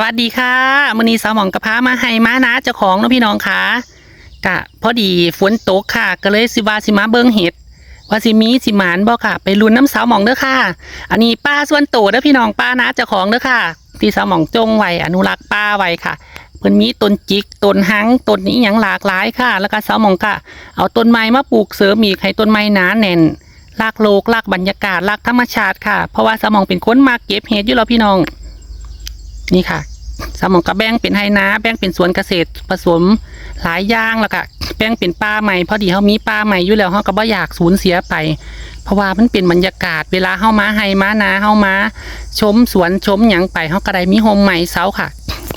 สวัสดีค่ะมือนี้สาวหมองกระพามาให้มานะเจ้าของนะพี่น้องค่ะกะพอดีฝนตกค่ะ ก็เลยสิวาสิมาเบิงเห็ดว่าสิมีสิหมานบ่ค่ะ ไปลุ้นน้ำสาวหมองเด้อค่ะ อันนี้ป้าส่วนโตเด้อพี่น้องป้านะเจ้าของเด้อค่ะที่สาวหมองจงไว้อนุรักษ์ป้าไว้ค่ะเพิ่นมีต้นจิกต้นหังต้นนี้อย่างหลากหลายค่ะ แล้วก็สาวหมองก็เอาต้นไม้มาปลูกเสริมอีกให้ต้นไม้หนาแน่นรากโลกรากบรรยากาศรากธรรมชาติค่ะ เพราะว่าสาวหมองเป็นคนมาเก็บเห็ดอยู่แล้วพี่น้อง นี่ค่ะสมองกระแบ่งเป็นไฮนาแบ่งเป็นสวนเกษตรผสมหลายอย่างแล้วก็แบ่งเป็นป่าใหม่พอดีเขามีป่าใหม่อยู่แล้วเขาก็บ่อยากสูญเสียไป เพราะว่ามันเป็นบรรยากาศเวลาเข้ามาไฮมานาเข้ามา ชมสวนชมหยังไปเขาก็ได้มีโฮมใหม่เสาค่ะ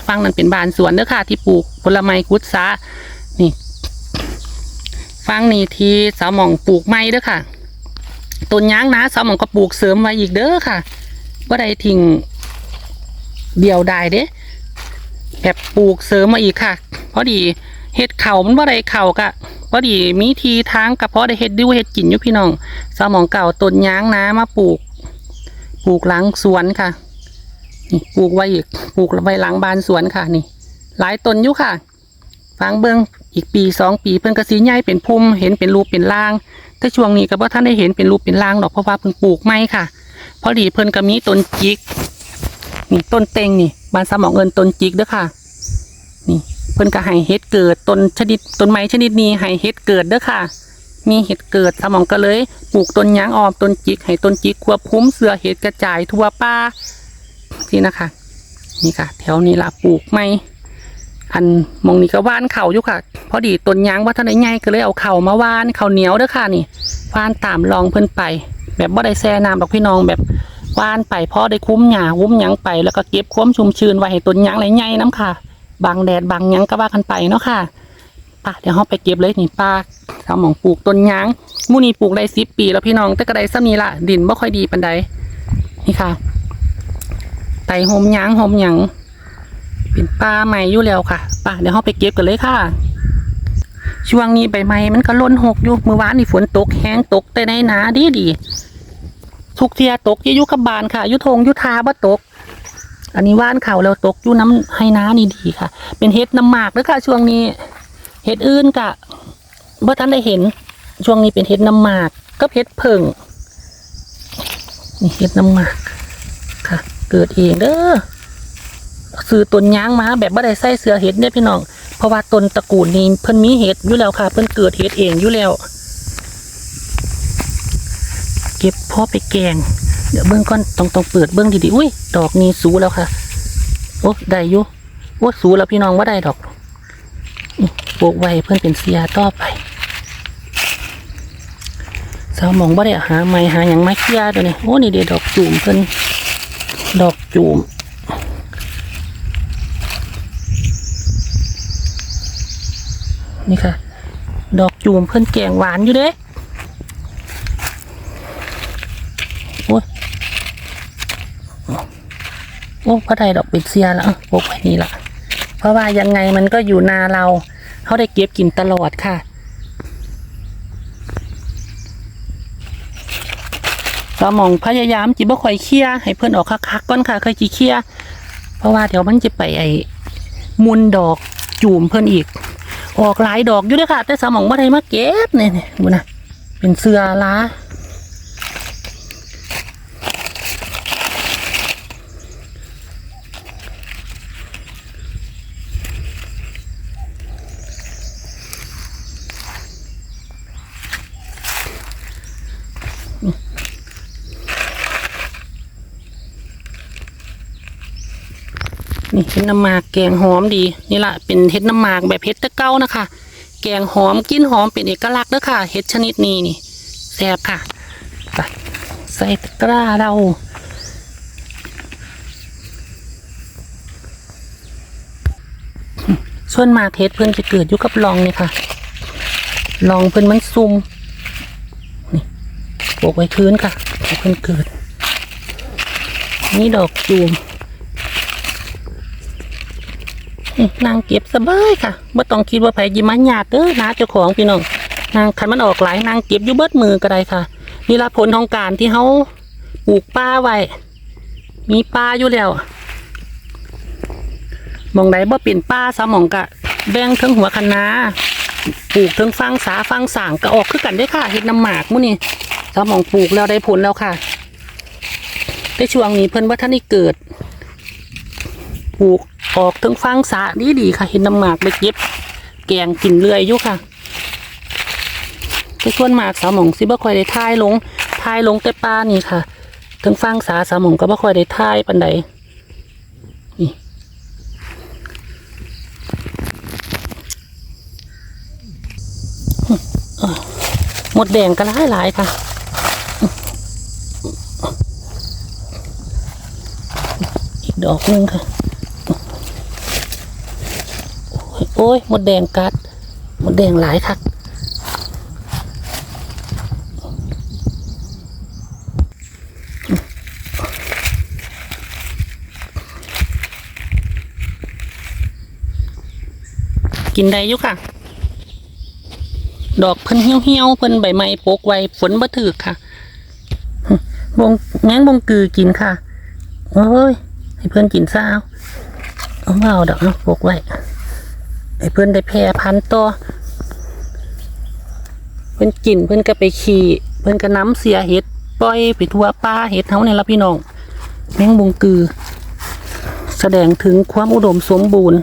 ฟังนั้นเป็นบานสวนเด้อค่ะ ที่ปลูกผลไม้กุศะนี่ฟังนี่ที่สาวมองปลูกไม้เด้อค่ะต้นยางนะสาวมองก็ปลูกเสริมไว้อีกเด้อค่ะว่าได้ทิ้ง เดียวได้เด้แบบปลูกเสริมมาอีกค่ะพอดีเห็ดเข่ามันว่าไรเข่ากะพอดีมีทีทางกับพอได้เห็ดดิวเห็ดกินอยู่พี่น้องสมองเก่าต้นยางนะมาปลูก ปลูกหลังสวนค่ะนี่ปลูกไว้อีกปลูกไว้หลังบานสวนค่ะนี่ หลายต้นอยู่ค่ะฟังเบิ้องอีกปีสองปีเพิ่นกระสีใหญ่เป็นพุ่มเห็นเป็นรูปเป็นร่าง แต่ช่วงนี้ก็บ่ท่านได้เห็นเป็นรูปเป็นร่างดอกเพราะว่าเพิ่งปลูกไม่ค่ะ พอดีเพิ่นก็มีต้นจิก นี่ต้นเต็งนี่บานสมองเอินต้นจิกเด้อค่ะ นี่เพิ่นก็ให้เห็ดเกิดต้นชนิดต้นไม้ชนิดนี้ให้เห็ดเกิดเด้อค่ะ มีเห็ดเกิดสมองก็เลยปลูกต้นยางออมต้นจิกให้ต้นจิกควบคุ้มเสือเห็ดกระจายทั่วป่าที่นะคะ นี่ค่ะ แถวนี้ละปลูกไม่อันมองนี้ก็ว่านเข่าอยู่ค่ะ พอดีต้นยางว่าท่านได้ใหญ่ก็เลยเอาเข่ามาว่านเข่าเหนียวเด้อค่ะนี่ว่านตามรองเพิ่นไป แบบบ่ได้แซ่น้ำดอกพี่น้องแบบ ว่านไปพอได้คุ้มหญ้าคุ้มหยังไปแล้วก็เก็บความชุ่มชื้นไว้ให้ต้นหยังไหลใหญ่น้ำค่ะบังแดดบังหยังก็ว่ากันไปเนาะค่ะป่ะเดี๋ยวเราไปเก็บเลยนี่ป้าสาวหมองปลูกต้นหยังมูนี้ปลูกได้สิบปีแล้วพี่น้องแต่ก็ไดซ้ำนี้ละดินบ่ค่อยดีปานใดนี่ค่ะไต่โฮมหยังโฮมหยังเป็นป่าใหม่อยู่แล้วค่ะป่ะเดี๋ยวเราไปเก็บกันเลยค่ะ ช่วงนี้ใบไม้มันก็ล้นหกอยู่เมื่อวานนี่ฝนตกแห้งตกแต่ในหนาดีดี ทุกเทียตกอยุกับานค่ะ ยุทงยุทาบ่ตก อันนี้ว่านเขาแล้วตกยู่น้ำให้น้านี่ดีค่ะ เป็นเห็ดน้ำหมากเด้อค่ะ ช่วงนี้ เห็ดอื่นกะบ่อท่านได้เห็น ช่วงนี้เป็นเห็ดน้ำหมาก ก็เห็ดเพิ่งนี่เห็ดน้ำหมากค่ะ เกิดเองเด้อซื้อต้นยางมาแบบบ่ได้ใส่เสือเห็ดเนี่ยพี่น้องเพราะว่าต้นตระกูลนี้เพิ่นมีเห็ดอยู่แล้วค่ะ เพิ่นเกิดเห็ดเองอยู่แล้ว เก็บพ่อไปแกง เดี๋ยวเบื้องก่อนต้องต้องเปิดเบื้องดีๆอุ้ย ดอกนี้สูแล้วค่ะ โอ้ได้อยู่โอ้สูแล้วพี่น้องว่าได้ดอกปลูกไว้เพื่อนเป็นเสียต่อไปสาวหมองว่าได้หาไม้หาอย่างไม้เคียตัวนี้โอ้นี่เดี๋ยวดอกจูมเพิ่อนดอกจูมนี่ค่ะ ดอกจูมเพิ่อนแกงหวานอยู่เด้ โอ้ย โอ้พระไทยดอกเป็นเสียแล้วเอาปลูกไว้นี่ละเพราะว่ายังไงมันก็อยู่นาเราเขาได้เก็บกินตลอดค่ะสมองพยายามจิบ่ค่อยเคลียให้เพื่อนออกคักๆก่อนค่ะค่อยจีเคลียเพราะว่าเดี๋ยวมันจะไปไอ้มุนดอกจูมเพื่อนอีก ออกหลายดอกอยู่เด้วยค่ะ แต่สมองบ่ได้มาเก็บเนี่ยนี่ยดูนะเป็นเสือล้า เห็ดน้ำหมากแกงหอมดีนี่ละเป็นเห็ดน้ำหมากแบบเห็ดตะเก้านะคะ แกงหอมกินหอมเป็นเอกลักษณ์เด้อค่ะเห็ดชนิดนี้นี่แซ่บค่ะไปใส่ตะกร้าเราส่วนมากเห็ดเพิ่อนจะเกิดอยู่กับลองนี่ค่ะลองเพิ่อนมันซุ่มนี่ปลูกไว้พื้นค่ะเพิ่อนเกิด นี่ดอกจูม นางเก็บสบายค่ะไม่ต้องคิดว่าไผยิมันยากเด้อนะเจ้าของพี่น้องนางคันมันออกหลายนางเก็บอยู่เบิดมือก็ได้ค่ะนี่ละผลของการที่เขาปลูกป้าไว้มีป้าอยู่แล้วหมองใดบ่เป็นป้าสมองกะแบ่งเทั้งหัวคะนาปลูกเทั้งฟังสาฟังสางก็ออกคือกันได้ค่ะเฮ็ดน้ำหมากมื้นี้สมองปลูกแล้วได้ผลแล้วค่ะในช่วงนี้เพิ่นว่าท่านได้เกิด ปลูกออกทั้งฟังสาดีดีๆค่ะ เห็นน้ำหมากไปเก็บ แกงกินเรื่อยอยู่ค่ะแต่ส่วนหมากสาวหมองสิบ่ค่อยได้ทายลงทายลงแต่ป้านี่ค่ะทั้งฟังสาสาวหมองก็บ่ค่อยได้ทายปานใดหมดแดงก็หลายหลายๆค่ะอีกดอกหนึงค่ะ โอ้ยโอ้ยหมดแดงกัดหมดแดงหลายค่ะกินได้อยู่ค่ะ ดอกเพิ่นเหี่ยวเหี่ยวเพิ่นใบไม้ปกไว้ฝนบ่ถึกค่ะวงแมงวงกือกินค่ะโอ้ยให้เพิ่อนกินซะเอาเอามาเอาดอกเอาปกไว้ ให้เพิ่อนได้แพร่พันธุ์ต่อเพิ่อนกินเพิ่อนก็ไปขี่เพิ่อนก็น้ำเสียเห็ดปล่อยไปทั่วป่าเห็ดเฮาเนี่ยละพี่น้องแมงวงกือ แสดงถึงความอุดมสมบูรณ์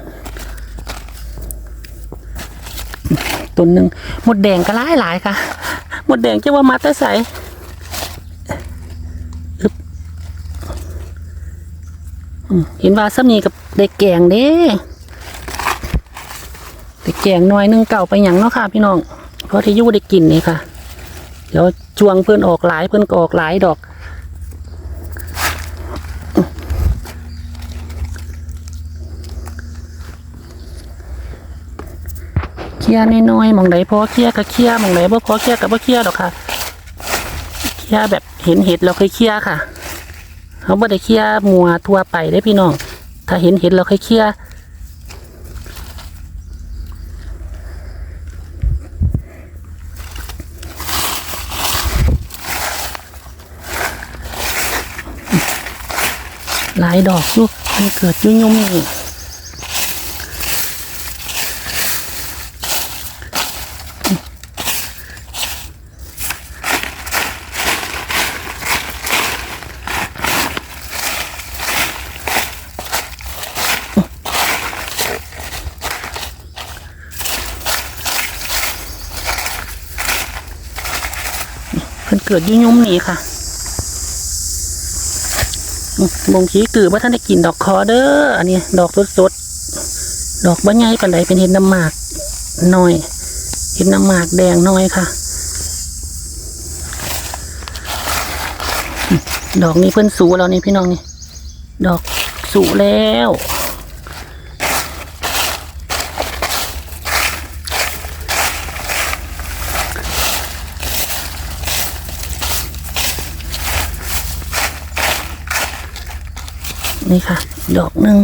ตัวหนึ่งหมดแดงก็หลายหลายค่ะหมดแดงจะว่ามาแต่ใสเห็นว่าซ้ำนี้กับเด็กแกงเด้ แกงน้อยหนึ่งเก่าไปหยังเนาะค่ะ พี่น้องเพราะที่ยู่ได้กินนี่ค่ะเดี๋ยวจวงเพื่อนออกหลายเพื่อนก็ออกหลายดอก เคลียน้อยๆมองใดพอเคลียร์ก็เคลียมองใดบ่พอเคลียร์ก็บ่เคลียดอกค่ะเคลียแบบเห็นเห็ดเราเคยเคลียค่ะเขาบ่ได้เคลียมัวทั่วไปได้พี่น้อง ถ้าเห็นเห็ดเราเคยเคลียายดอกอยู่มันเกิดยุ่ยุ่มนี่เพิ่นเกิดยุ่ยุ่มนี่ค่ะ บงขี้กือว่าท่านได้กินดอกคอเด้ออันนี้ ดอกสดๆดอกบ่ใหญ่ปันไดเป็นเห็ดน้ำหมากน้อยเห็ดน้ำหมากแดงน้อยค่ะ ดอกนี้เพิ่นสูแล้วนี่พี่น้องนี่ ดอกสูแล้ว นี่ค่ะ ดอกหนึ่ง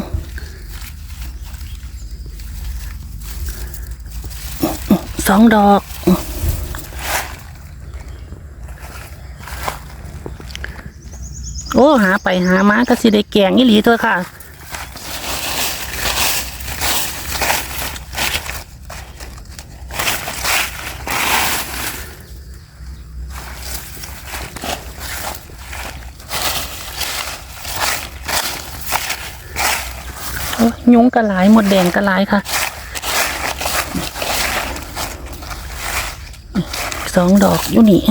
สองดอกโอ้หาไปหามาก็สิได้แกงอีหลีตัวค่ะ ยยุงกระหลายหมดแดงกระหลายค่ะสองดอกอยู่นี่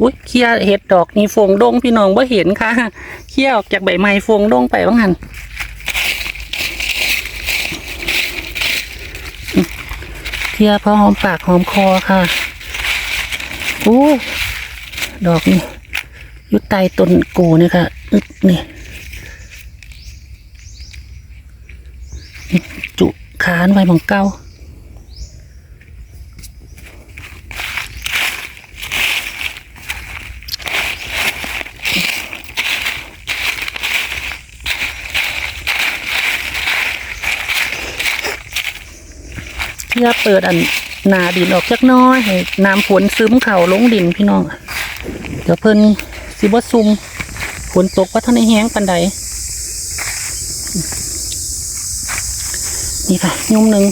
อุ้ยเคลียเห็ดดอกนี่ฟงดงพี่น้องว่าเห็นค่ะเคลียออกจากใบไม้ฟงดงไปว่างั้น ทียพอหอมปากหอมคอค่ะอู้ดอกนี่ยุดใต้ต้นกูนี่ค่ะอึดนี่จุขานไว้หมองเก้า เพื่อเปิดอันหนาดินออกจักน้อยให้น้ำฝนซึมเข่าลงดินพี่น้องเดี๋ยวเพิ่นสิบ่ซุมฝนตกว่าท่านในแห้งปันใดนี่ค่ะยุ่มหนึ่ง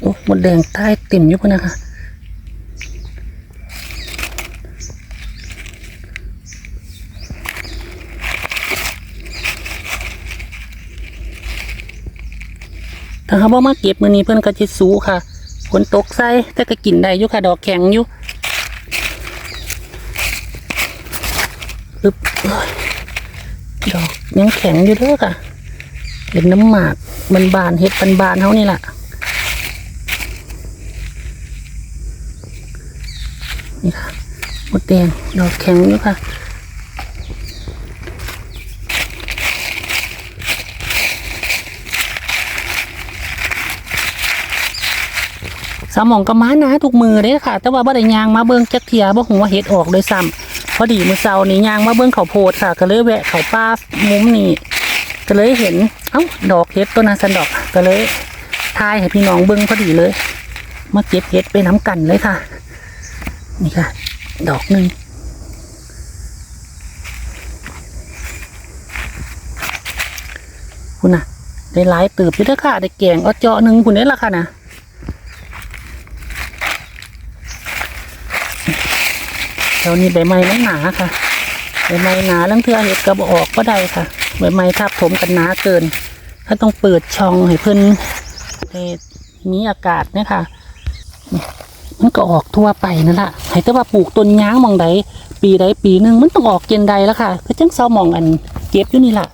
โอ้หมดแดงใต้ติ่มอยู่พุ่นนะคะ ถ้าเขาบ่มาเก็บมือนี้เพิ่อนก็จะสูค่ะฝนตกใส่แต่ก็กินได้อยู่ค่ะ ดอกแข็งอยู่อึบดอกยังแข็งอยู่เด้อค่ะเห็นน้ำหมากมันบานเห็ดบานๆเฮานี่ล่ะนี่ค่ะหมดแดงดอกแข็งอยู่ค่ะ สมองก็ม้านะทุกมือเด้ค่ะ แต่ว่าบ่ได้ยางมาเบิ่งจักเทียบ่ฮู้ว่าเฮ็ดออกโดยซ้ำพอดีมือเช้านี้ยางมาเบิ่งเขาโพดค่ะ ก็เลยแวะเขาป่ามุมนี้ก็เลยเห็นเอ้าดอกเห็ดต้นนั้นสันดอกก็เลยทายให้พี่น้องเบิ่งพอดีเลยมาเก็บเห็ดไปน้ำกันเลยค่ะ นี่ค่ะ ดอกหนึ่งคุณน่ะได้หลายตืบอยู่เด้อค่ะ ได้แกงเอเจาะหนึ่งคุณนี่ละค่ะนะ แถวนี้ใบไม้มันหนาค่ะใบไม้หนาลังเทือเห็ดกระบออกก็ได้ค่ะใบไม้ทับถมกันหนาเกิน ถ้าต้องเปิดช่องให้เพิ่อนมีอากาศเนี่ยค่ะมันก็ออกทั่วไปนั่นแหละให้แต่ว่าปลูกต้นย้างมองใดปีใดปีหนึ่งมันต้องออกเกณฑ์ใดแล้วค่ะก็จังเศร้ามองอันเก็บอยู่นี่แหละ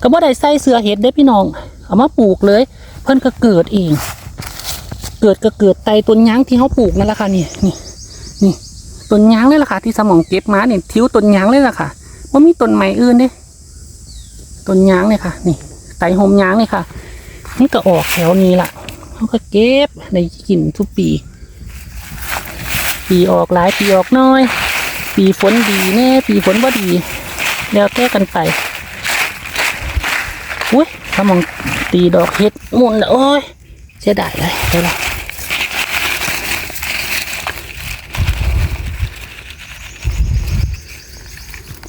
ก็บ่ได้ใส่เสือเห็ดได้พี่น้อง เอามาปลูกเลย เพิ่อนก็เกิดเอง เกิดก็เกิดไตต้นย้างที่เขาปลูกนั่นแหละค่ะนี่นี่ ต้นยางเลยล่ะค่ะ ที่สมองเก็บมาเนี่ยทิ้วต้นยางเลยล่ะค่ะว่ามีต้นใหม่อื่นเด้ต้นยางเนี่ยค่ะ นี่ไตโฮมยางเนี่ยค่ะนี่ก็ออกแถวนี้ล่ะเขาก็เก็บในกินทุกปี ปีออกหลายปีออกน้อย ปีฝนดีแน่ปีฝนบ่ดี แล้วแก้กันไปอุ้ยสมองตีดอกเห็ดมุนโอ้ยเสียดายเลยเดี๋ยวละ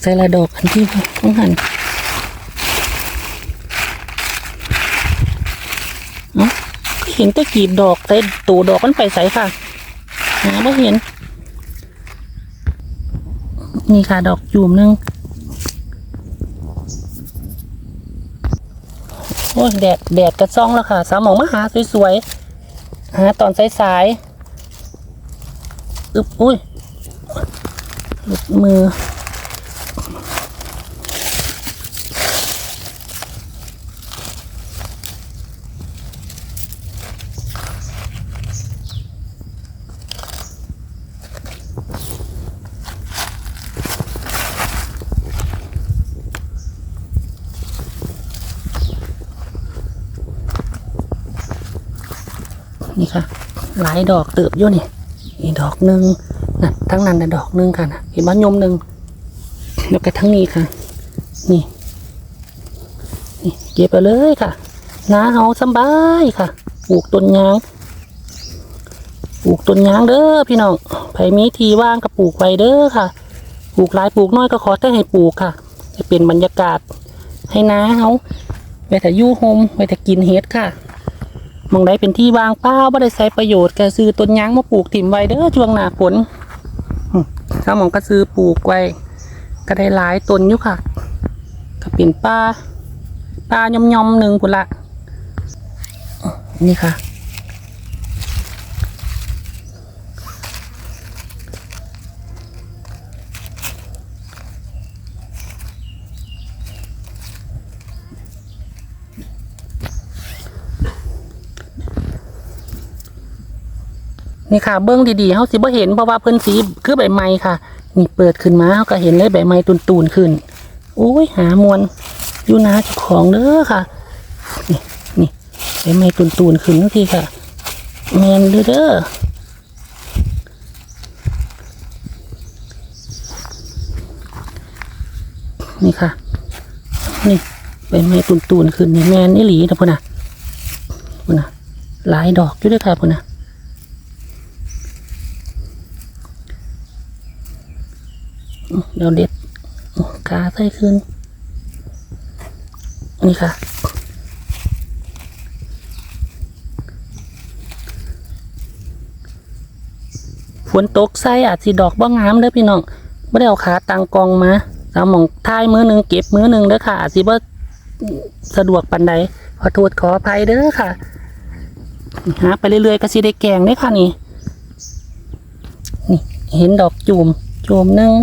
ใส่ละดอกอันที่ต้องหันเอ้าก็เห็นแต่กีบดอกแต่ตูดอกมันไปใส่ค่ะหาไม่เห็น นี่ค่ะดอกจูมหนึงโอ้ยแดดแดดกระซ่องแล้วค่ะ สามหมองมาหาสวยๆหาตอนสายๆอึบอุ้ยหลุดมือ นี่ค่ะ หลายดอกเติบอยู่นี่นี่ดอกหนึ่งนะทั้งนั้นนะดอกหนึ่งค่ะนะเห็นบ้านยมหนึ่งแล้วก็ทั้งนี้ค่ะ นี่ นี่เก็บไปเลยค่ะนาเฮาสบายค่ะปลูกต้นยางปลูกต้นยางเด้อพี่น้องไผมีทีว่างก็ปลูกไว้เด้อค่ะปลูกหลายปลูกน้อยก็ขอแต่ให้ปลูกค่ะให้เป็นบรรยากาศให้นาเฮาไว้แต่ยู่โฮมไว้แต่กินเฮ็ดค่ะ มองได้เป็นที่วางเปล่าบ่ได้ใช้ประโยชน์ก็ซื้อต้นยางมาปลูกถิ่มไว้เด้อช่วงหน้าฝนถ้าหมองก็ซื้อปลูกไว้ก็ได้หลายต้นอยู่ค่ะก็เป็นป้าป้ายอมยอมๆหนึ่งพุ่นละนี่ค่ะ นี่ค่ะ เบิ้องดีๆเขาสิบ่เห็นเพราะว่าเพิ่นสีคือใบไม้ค่ะ นี่เปิดขึ้นมาเขาก็เห็นเลยใบไม้ตุนๆขึ้นโอ้ยหามวนอยู่นาเจ้าของเด้อค่ะ นี่นี่ใบไม้ตุนๆขึ้นทีค่ะแมนเด้อนี่ค่ะ นี่ใบไม้ตุนๆขึ้นนี่แมนนี่หลีนะพ่อนะพุ่นนะหลายดอกอยู่ด้วยค่ะพุ่นนะอืม เดี๋ยวเด็ดอืมขาใส่ขึ้น นี่ค่ะ ฝนตกใส่อาจสิดอกบ้างามเด้อพี่น้องไม่ได้เอาขาตังกองมาสามหมองท้ายมือหนึ่งเก็บมือหนึ่งเด้อค่ะ อาจสิบ่สะดวกปันใดขอโทษขออภัยเด้อค่ะหาไปเรื่อยๆก็สิได้แกงได้อค่ะนี่นี่ เห็นดอกจูมจูมหนึ่ง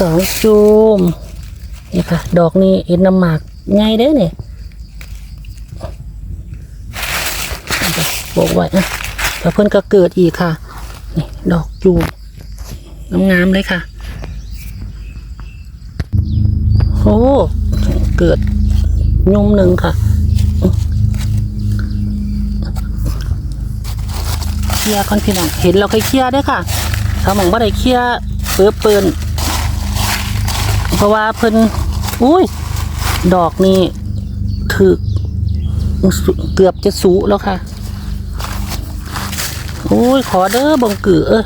สองจูมนี่ค่ะ ดอกนี้เห็นน้ำหมากไงเด้อเนี่ยบอกไว้นะแล้วเพิ่อนก็เกิดอีกค่ะ นี่ ดอกจูบงามๆเลยค่ะโอ้เกิดยุ่มหนึ่งค่ะเคลียร์ก่อนพี่น้องเห็นเราเคยเคลียร์ได้ค่ะถ้ามองว่าได้เคลียร์เปิดเปิน เพราะว่าเพิ่นอุ้ย ดอกนี่ถือเกือบจะสูแล้วค่ะโอ้ยขอเด้อบงกือเออ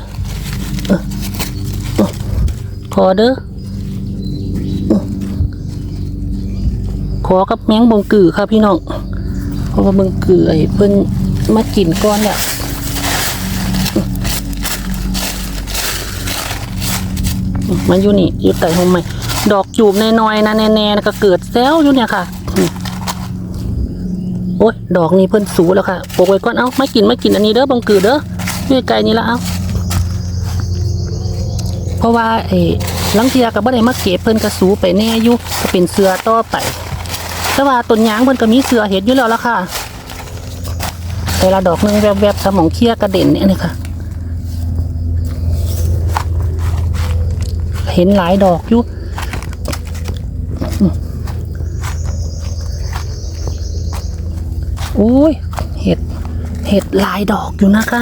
ขอเด้อขอกับแมงบงกือค่ะพี่น้องเพราะว่าบงกือไอ้เพิ่นมากินก้อนเนี่ยมาอยู่นี่อยู่ไต่หมใหม ดอกจูบน้อยๆนะแน่ๆนะก็เกิดแซวอยู่เนี่ยค่ะโอ้ยดอกนี้เพิ่นสูแล้วค่ะปกไว้ก่อนเอ้าไม่กินไม่กินอันนี้เด้อบงกือเด้ออยู่ไกลนี่ละเอ้าเพราะว่าไอ้ลังเทียกับบ่ได้มาเก็บเพิ่นกระสูไปแน่อยู่ก็เป็นเสือต่อไปแต่ว่าต้นยางเพิ่นก็มีเสือเห็ดอยู่แล้วล่ะค่ะแต่ละดอกนึงแวบๆสมองเคลียกระเด็นเนี่ยนี่ค่ะ เห็นหลายดอกอยู่อืม โอ้ย เห็ด เห็ดหลายดอกอยู่นะคะ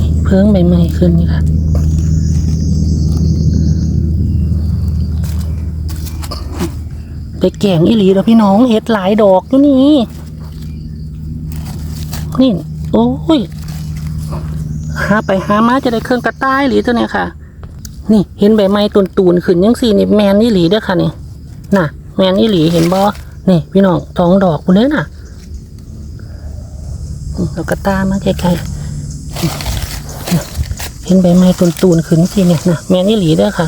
นี่เพิ่งใหม่ๆขึ้นนี่ค่ะไปแกงอีหลีแล้วพี่น้องเห็ดหลายดอกอยู่นี่ นี่ โอ้ยหาไปหามาจะได้เครื่องกระต่ายหรือตัวเนี่ยค่ะ นี่เห็นใบไม้ตุนตูนๆขึ้นยังสี่นี่แมนอีหลีเด้อค่ะนี่ น่ะ แมนอีหลีเห็นบ่นี่พี่น้องทองดอกคุณเด้อน่ะอืมแล้วก็ตามาไกลๆเห็นใบไม้ตุนตูนๆขึ้นสิเนี่ยนะแมนอีหลีเด้อค่ะ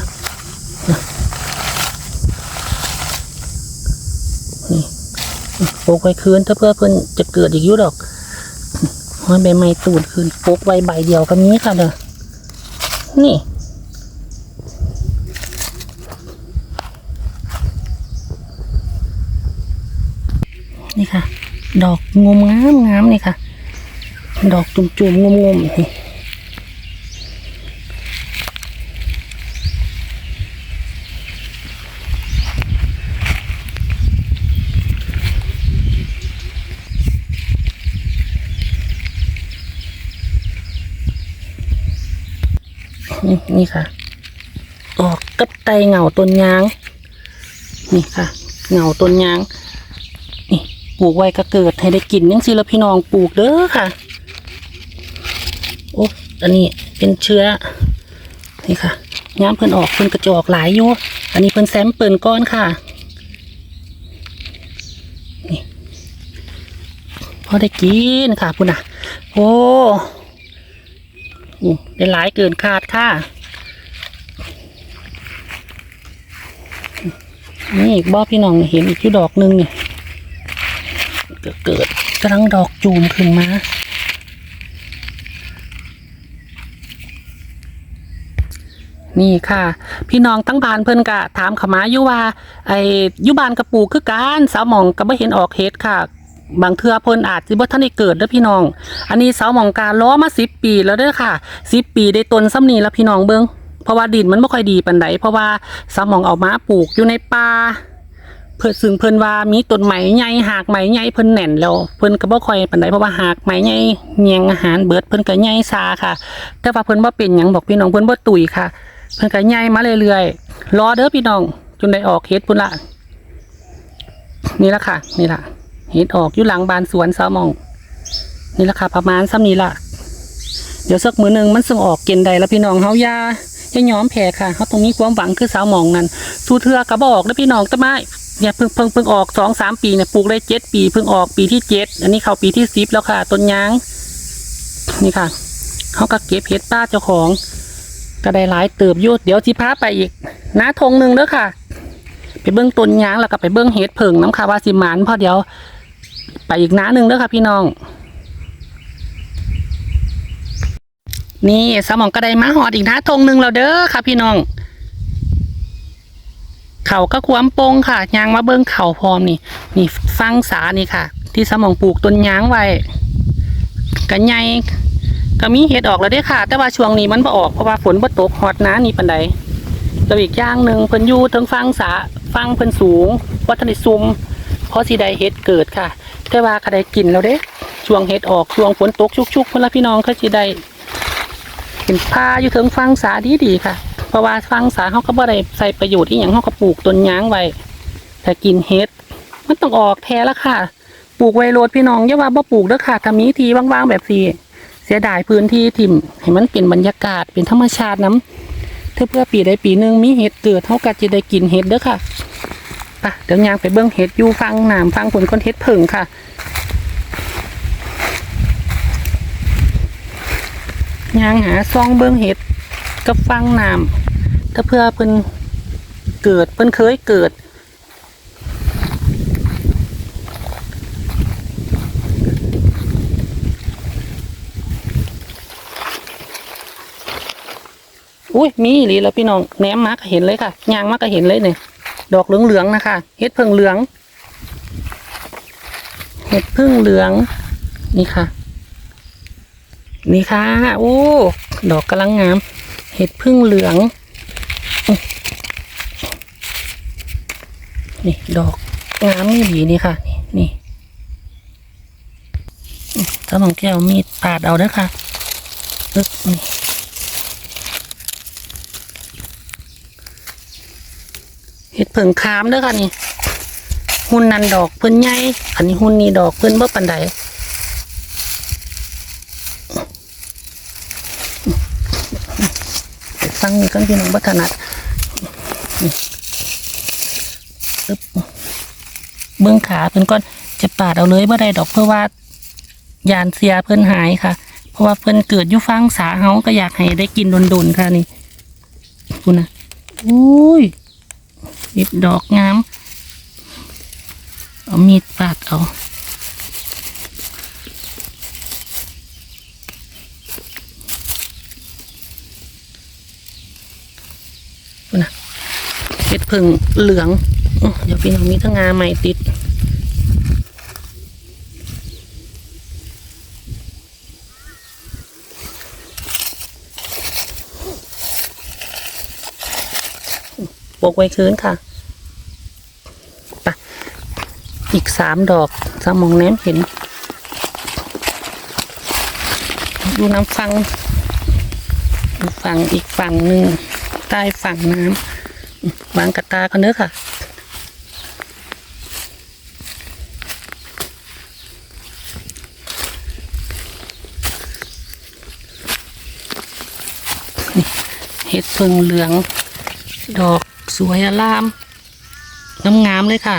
นี่ปลูกไว้คืนถ้าเพื่อเพิ่อนจะเกิดอีกยุดอกห้อยใบไม้ตูนคืนปลูกไว้ใบเดียวก็มีค่ะเด้อนี่ นี่ค่ะ ดอกงมงามงามนี่ค่ะ ดอกจุ่มจุ่มงมงมนี่นี่นี่ค่ะ ออกกับไตเหงาต้นยาง นี่ค่ะ เหงาต้นยางนี่ ปลูกไว้ก็เกิดให้ได้กินยังสิและพี่น้องปลูกเด้อค่ะโอ้อันนี้เป็นเชื้อนี่ค่ะย้ำเพิ่นออกเพิ่นกระจอกหลายอยู่อันนี้เพิ่นแซมเปิลก้อนค่ะนี่พอได้กินค่ะพุ่นอะ โอ้อู้ได้หลายเกินคาดค่ะนี่อีกบ่พี่น้องเห็นอีกอยู่ดอกหนึงนี่ ก็เกิดกำลังดอกจูมขึ้นมานี่ค่ะ พี่น้องตั้งบานเพิ่นกะถามขมาอยู่ว่า ไอ้ยุบานกระปูคือการสาวหมองก็บ่เห็นออกเฮ็ดค่ะ บางเทือเพิ่นอาจสิบ่ทันได้เกิดเด้อพี่น้อง อันนี้สาวหมองการล้อมา10ปีแล้วเด้อค่ะ10ปีได้ต้นซ้ำนี้แล้วพี่น้องเบิ่งเพราะว่าดินมันบ่ค่อยดีปานใดเพราะว่าสาวหมองเอามาปลูกอยู่ในป่า เพิ่นซึ่งเพิ่นว่ามีต้นไม้ใหญ่หากไม้ใหญ่เพิ่นแน่นแล้วเพิ่นก็บ่ค่อยปานใดเพราะว่าหากไม้ใหญ่เงียงอาหารเบิดเพิ่นก็ใหญ่ซาค่ะ แต่ว่าเพิ่นบ่เป็นหยังบอกพี่น้องเพิ่นบ่ตุยค่ะ เพิ่นก็ใหญ่มาเรื่อยๆรอเด้อพี่น้องจนได้ออกเฮ็ดพุ่นละนี่ละค่ะ นี่ละเฮ็ดออกอยู่หลังบานสวนสาหมอง นี่ละค่ะ ประมาณซ้ำนี้ละเดี๋ยวสักมือหนึงมันส่งออกเกณฑ์ใดแล้วพี่น้องเฮายาอย่ายอมแพ้ค่ะเฮาต้องมีความหวังคือสาวหมองนั่นสู้เทือกระบอกแล้วพี่น้องแต่ไม่ เนี่ยเพิ่งเพิ่งเพิ่งออกสองสามปีเนี่ยปลูกได้เจ็ดปีเพิ่งออกปีที่เจ็ดอันนี้เข้าปีที่สิบแล้วค่ะ ต้นยางนี่ค่ะเขาก็เก็บเห็ดป้าเจ้าของ ก็ได้หลายเติบยุดเดี๋ยวที่พาไปอีกนาทงหนึ่งเด้อค่ะ ไปเบิ้องต้นยางแล้วก็ไปเบิ้องเห็ดเผิงน้ำคาวาสิหมานพอเดี๋ยวไปอีกน้าหนึ่งเด้อค่ะ พี่น้อง นี่สมองก็ได้มาหอดอีกนาทงหนึ่งแล้วเด้อค่ะ พี่น้อง เขาก็ควมโปงค่ะยางมาเบิ้งเขาพร้อมนี่ นี่ฟังสานี่ค่ะ ที่สมองปลูกต้นยางไว้กันใหญ่ก็มีเห็ดออกแล้วด้อค่ะ แต่ว่าช่วงนี้มันบ่ออกเพราะว่าฝนบ่ตกฮอดหนานี่ปานใดแล้วอีกอย่างหนึ่งเพิ่นอยู่เทิงฟังสาฟังเพิ่นสูงวัฒนิซุมเพราะสิได้เห็ดเกิดค่ะ แต่ว่าก็ได้กินแล้วเด้ช่วงเห็ดออกช่วงฝนตกชุกๆเพิ่นละพี่น้องก็สิได้เห็นพาอยู่เทิงฟังสาดีๆค่ะ เพราะว่าฟังสาเฮาก็บ่ได้ใส่ประโยชน์อีหยังเฮาก็ปลูกต้นยางไว้ถ้ากินเห็ดมันต้องออกแท้ละค่ะ ปลูกไวโรดพี่น้องอย่าว่าบ่ปลูกเด้อค่ะถ้ามีทีว่างๆแบบสีเสียดายพื้นที่ทิ่มให้มันเป็นบรรยากาศเป็นธรรมชาติน้ำถ้าเพื่อปีใดปีหนึ่งมีเห็ดเกิดเท่ากับจะได้กินเห็ดเด้อค่ะไปเดี๋ยวยางไปเบิ้องเห็ดอยู่ฟังหน้ำฟังผลคนเห็ดผึ่งค่ะยางหาซองเบิ้องเห็ด กับฟังน้ำถ้าเพื่อเพิ่นเกิดเพิ่นเคยเกิด อุ้ยมีอีหลีแล้วพี่น้องแหนมมากเห็นเลยค่ะยางมาก็เห็นเลยเนี่ยดอกเหลืองๆนะคะเห็ดเพิ่งเหลือง เห็ดพึ่งเหลืองนี่ค่ะ นี่ค่ะ โอ้ ดอกกำลังงาม เห็ดพึ่งเหลือง นี่ดอกงามนี่หลีนี่ค่ะ นี่นี่อื้อเจ้าของแก้วมีดปาดเอาเด้อค่ะอึ๊บนี่เห็ดเผิงคามเด้อค่ะนี่ หุ่นนันดอกเพิ่นใหญ่อันนี้หุ่นนี่ดอกเพิ่นบ่ปานใดฟัง นี่กันพี่น้องบ่ถนัดนี่ปึ๊บเบื้องขาเพิ่นก่อนจะปาดเอาเลยบ่ได้ดอกเพื่อว่ายานเสียเพิ่นหายค่ะ เพราะว่าเพิ่นเกิดยู่ฟังสาเฮาก็อยากให้ได้กินดนๆค่ะนี่คุณนะอุ้ยเห็ดดอกงามเอามีดปาดเอา นะเห็ดผึ่งเหลืองเดี๋ยวพี่น้องมีทั้งงาใหม่ติดปกไว้คืนค่ะไปอีกสามดอกสามมองแนมเห็น ดูน้ำฟังดูฟังอีกฝั่งหนึ่ง ใต้ฝั่งน้ำวางกระตากันเด้อค่ะ เห็ดเพิงเหลือง ดอกสวยอลาม งามงามๆเลยค่ะ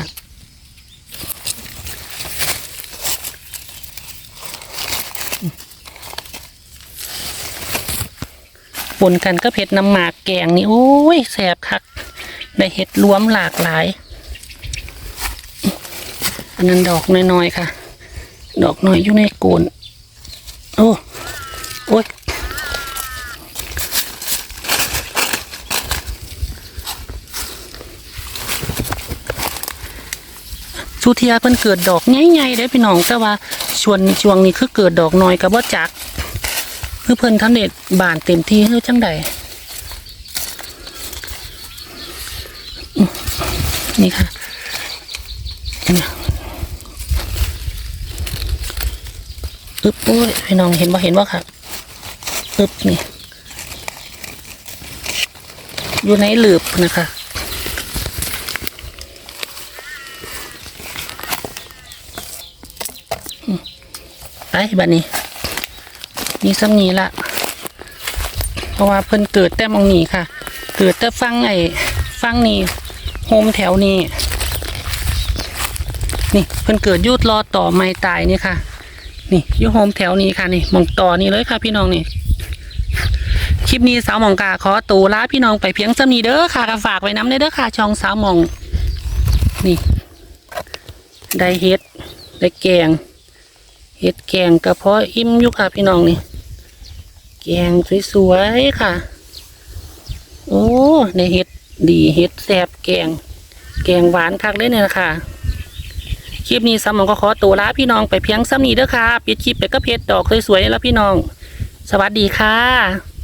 ปนกันก็เผ็ดน้ำหมากแกงนี่โอ้ยแสบคักได้เห็ดรวมหลากหลาย อันนั้นดอกน้อยๆค่ะ ดอกน้อยอยู่ในโกนโอ้โอ้ยสุเทียเพิ่นเกิดดอกใหญ่ๆเด้พี่น้องแต่ว่าช่วงช่วงนี้คือเกิดดอกน้อยกับว่าจัก คือเพิ่นทำเด็ดบานเต็มที่เฮ้ยจังใดนี่ค่ะอึ๊บโอ้ยพี่น้องเห็นบ่เห็นบ่ค่ะอึ๊บนี่ อยู่ในหลืบนะคะไปบัดนี้ มีซ้ำนี้ละเพราะว่าเพิ่นเกิดแต่มองนี้ค่ะ เกิดแต่ฟังไอ้ฟังนีโฮมแถวนี้นี่เพิ่นเกิดยุดรอต่อไม่ตายนี่ค่ะ นี่ยูโฮมแถวนี้ค่ะนี่มองต่อนี่เลยค่ะพี่น้องนี่คลิปนี้สาวมองกาขอตูลาพี่น้องไปเพียงสำนีเด้อค่ะก็ฝากไว้น้ำเด้อค่ะช่องสาวมอง นี่ได้เฮ็ดได้แกงเฮ็ดแกงกระเพาะอิ่มยู่ค่ะพี่น้องนี่ แกงสวยๆค่ะ โอ้ในเห็ดดีเห็ดแซบแกง แกงหวานคักเลยเนี่ยค่ะ คลิปนี้สมองก็ขอตัวลาพี่น้องไปเพียงซ้ำนี้เด้อค่ะ ปิดคลิปไปก็เพจดอกสวยๆแล้วพี่น้อง สวัสดีค่ะ